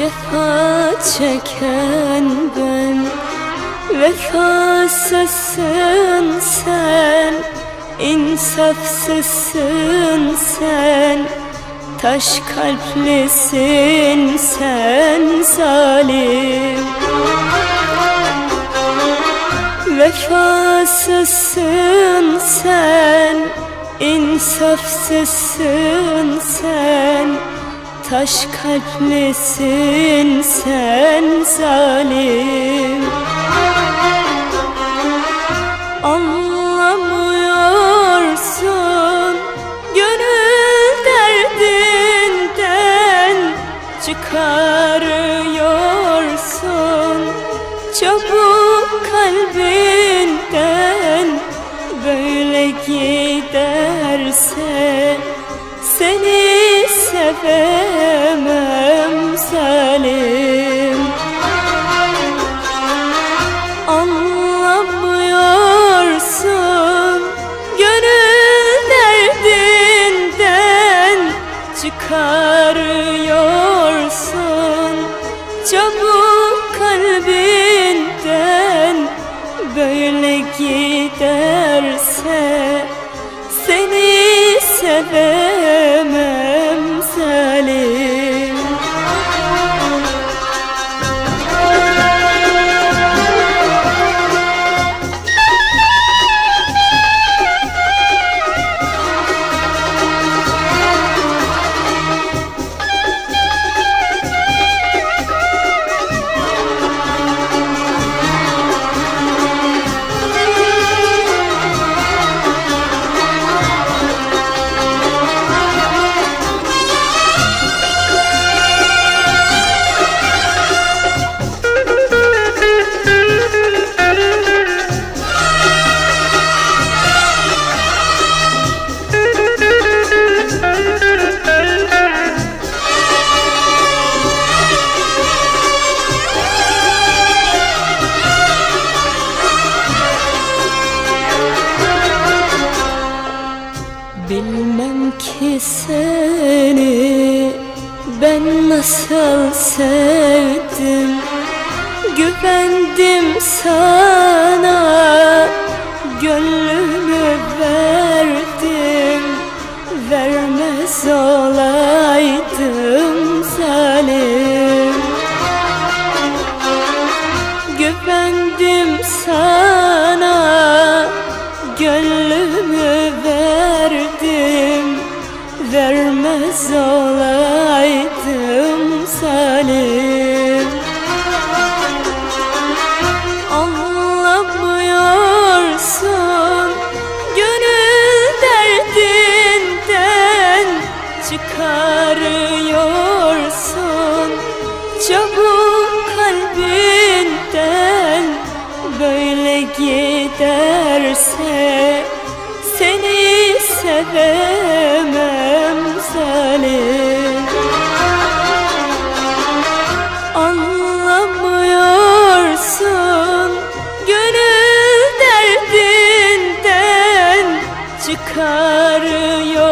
Cefa çeken ben Vefasızsın sen insafsızsın sen Taş kalplisin sen zalim. Vefasızsın sen insafsızsın sen Taş kalplisin sen zalim. Anlamıyorsun gönül derdinden Çıkarıyorsun çabuk kalbinden. Böyle giderse seni sevemem zalim bilmez olaydı Çıkarıyorsun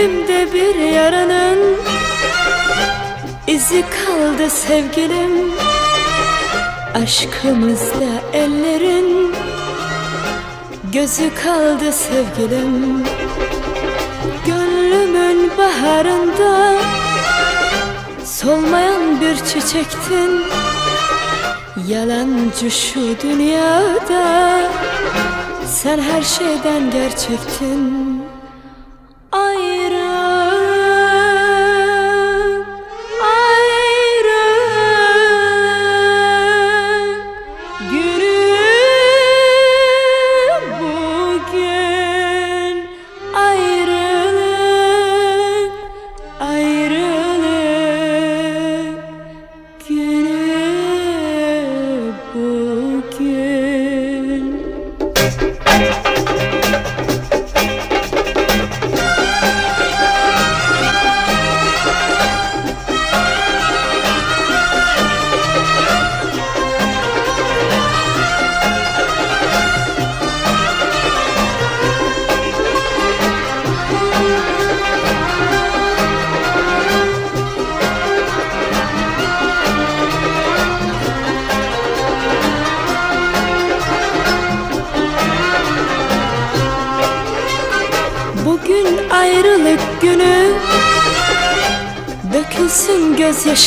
Kalbimde bir yaranın izi kaldı sevgilim. Aşkımızda ellerin gözü kaldı sevgilim. Gönlümün baharında solmayan bir çiçektin. Yalancı şu dünyada Sen her şeyden gerçektin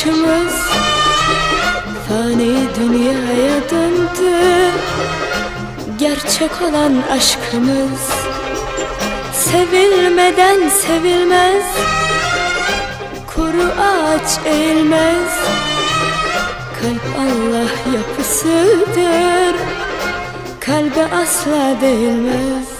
gözyaşımız Fani dünyaya döndü. Gerçek olan aşkımız. Sevilmeden sevilmez. Kuru ağaç eğilmez. Kalp Allah yapısıdır. Kalbe asla değilmez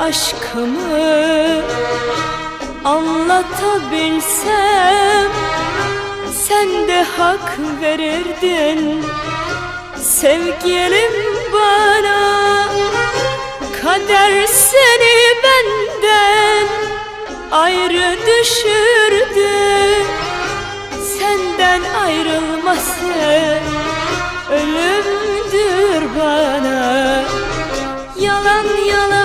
aşkımı anlatabilsem Sen de hak verirdin. Sevgilim bana Kader seni benden ayrı düşürdü. Senden ayrılması ölümdür bana. Yalan yalan,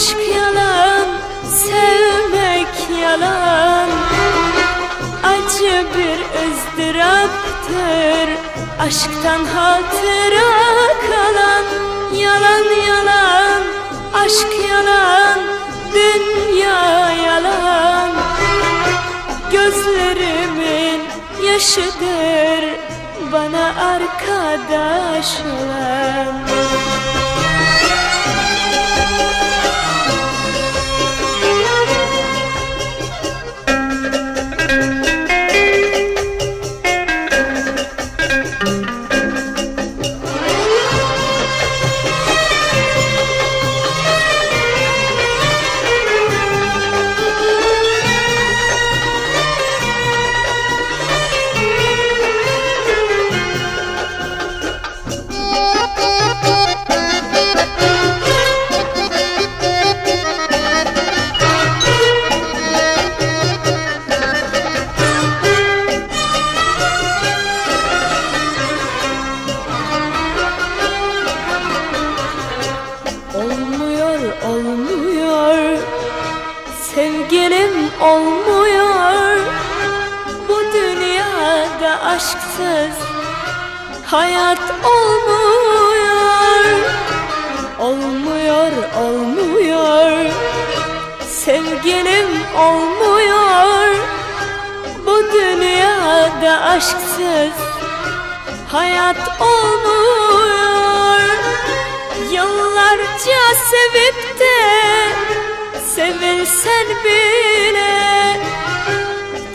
aşk yalan, sevmek yalan. Acı bir ızdıraptır Aşktan hatıra kalan. Yalan yalan Aşk yalan Dünya yalan. Gözlerimin yaşıdır Bana arkadaş olan aşksız hayat olmuyor. Olmuyor, olmuyor. Sevgilim olmuyor. Bu dünyada aşksız hayat olmuyor. Yıllarca sevip de sevilsen bile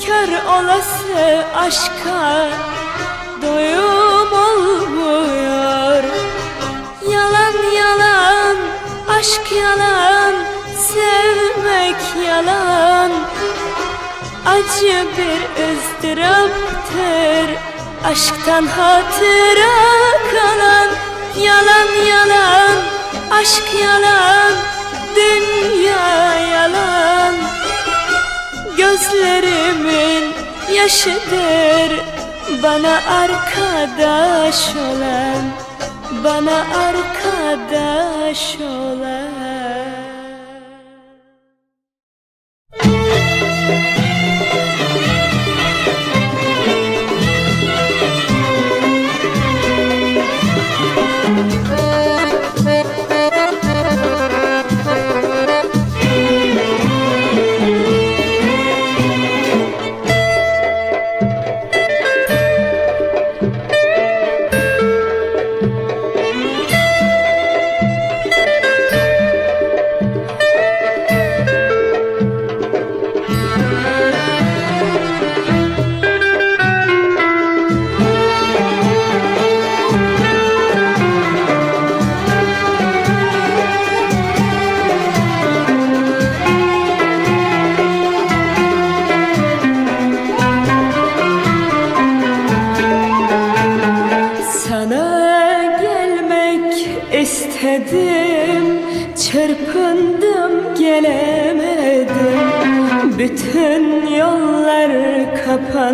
Kör olası aşka doyum olmuyor. Yalan yalan aşk yalan sevmek yalan. Acı bir ızdıraptır Aşktan hatıra kalan. Yalan yalan Aşk yalan yaşıdır Bana arkadaş olan Bana arkadaş olan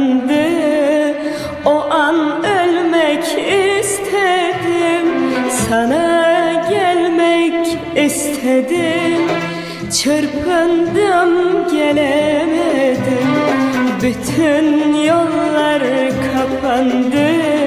kapandı O an ölmek istedim. Sana gelmek istedim. Çırpındım gelemedim. Bütün yollar kapandı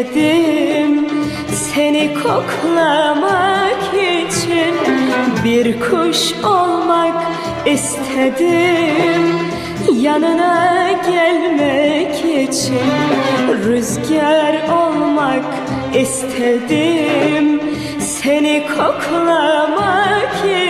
istedim Seni koklamak için. Bir kuş olmak istedim Yanına gelmek için. Rüzgar olmak istedim Seni koklamak için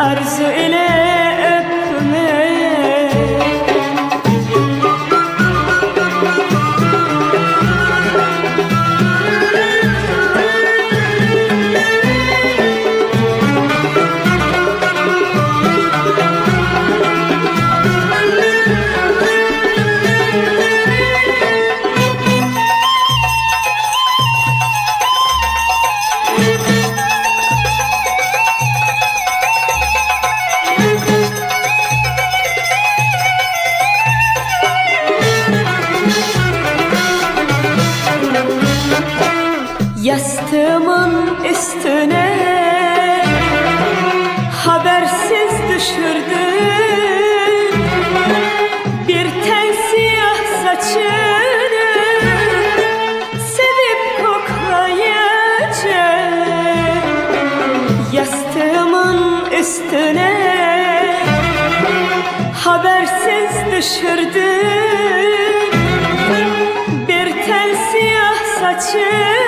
Arzu ile üstüne. Habersiz düşürdün bir tel siyah saçını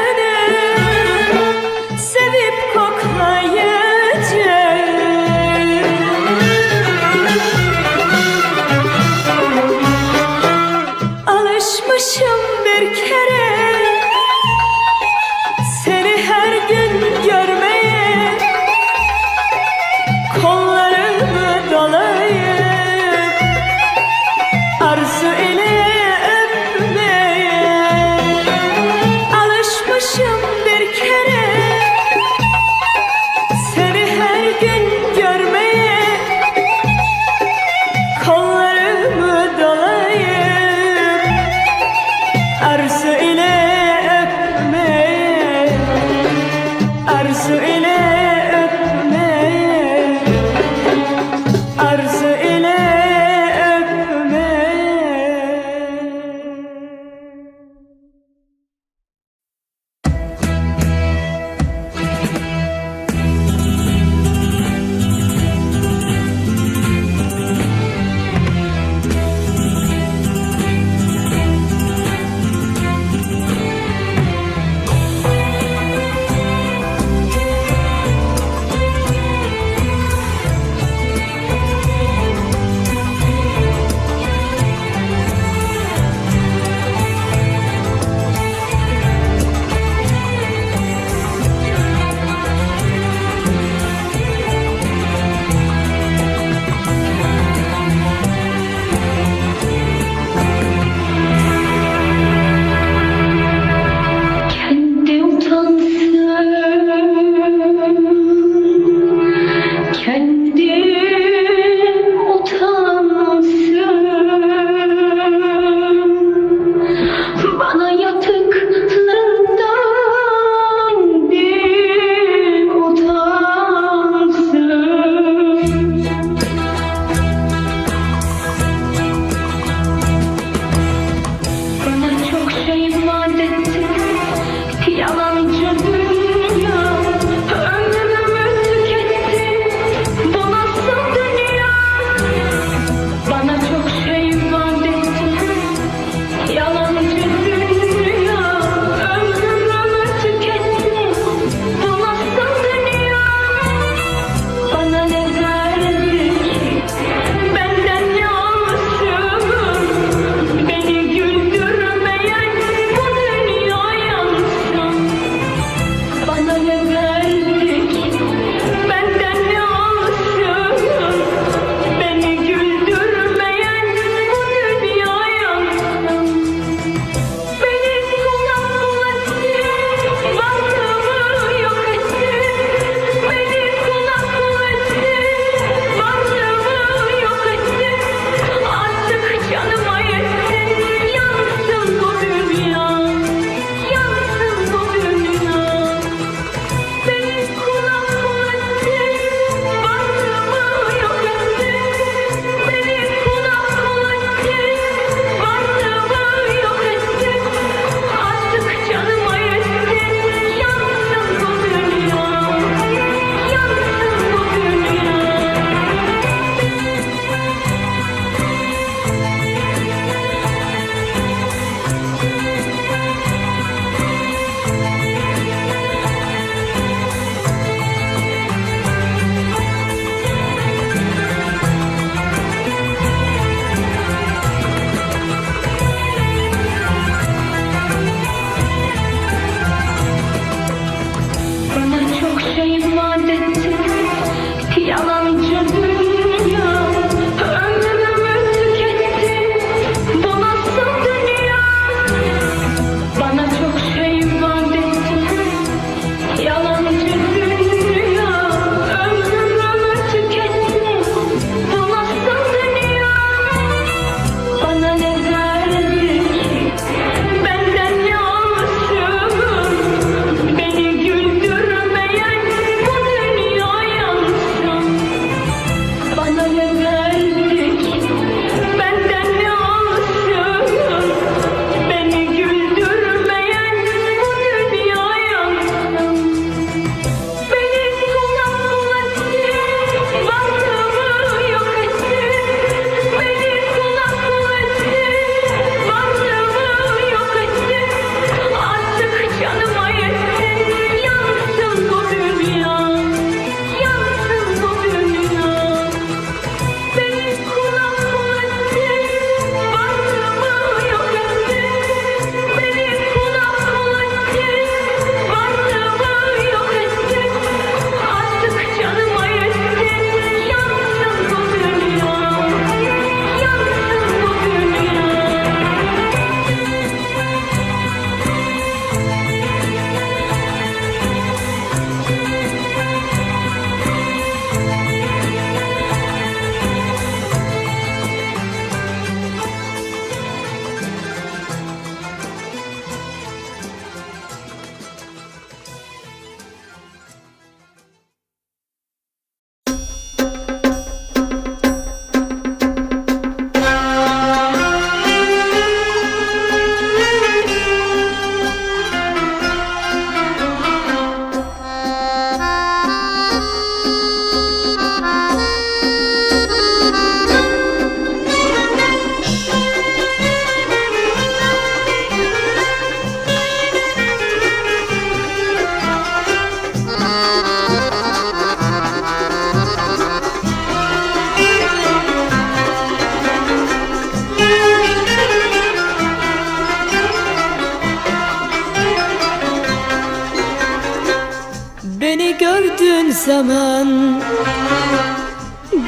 zaman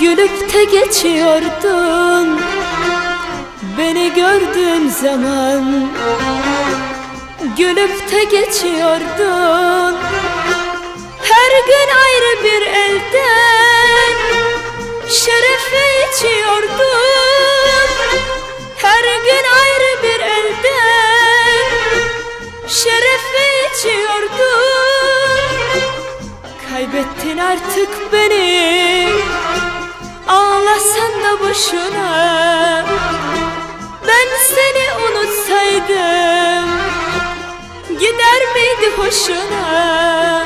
Gülüp de geçiyordun. Beni gördüğün zaman Gülüp de geçiyordun. Her gün ayrı bir elden Şerefe içiyordun. Her gün ayrı bir elden Şerefe Kaybettin artık beni. Ağlasan da boşuna. Ben seni unutsaydım Gider miydi hoşuna?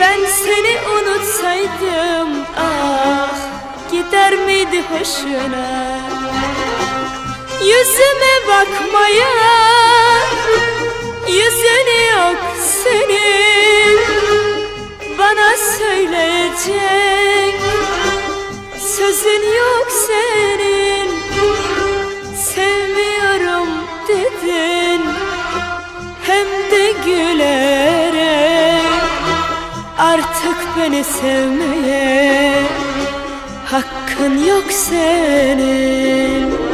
Ben seni unutsaydım Ah gider miydi hoşuna? Yüzüme bakmaya Yüzün yok senin Bana söyleyecek. Sözün yok senin. Sevmiyorum dedin. Hem de gülerek. Artık beni sevmeye Hakkın yok senin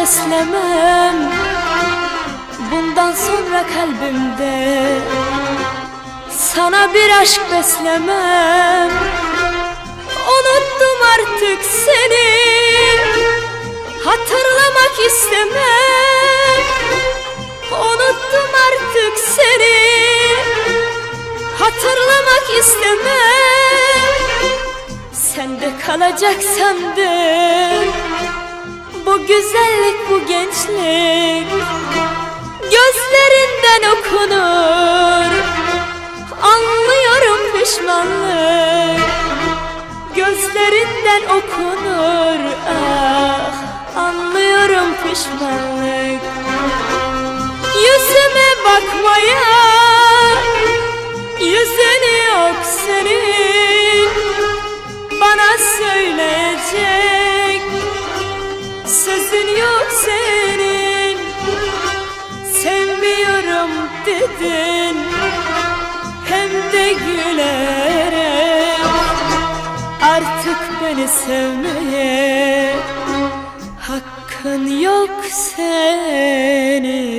beslemem. Bundan sonra kalbimde Sana bir aşk beslemem. Unuttum artık seni. Hatırlamak istemem. Unuttum artık seni. Hatırlamak istemem. Sende kalacak sandım. Bu güzellik bu gençlik. Gözlerinden okunur. Anlıyorum pişmanlık Gözlerinden okunur. Ah anlıyorum pişmanlık. Yüzüme bakmaya Yüzün yok senin. Bana söyleyecek Sözün yok senin. Sevmiyorum dedin Hem de gülerek Artık beni sevmeye Hakkın yok senin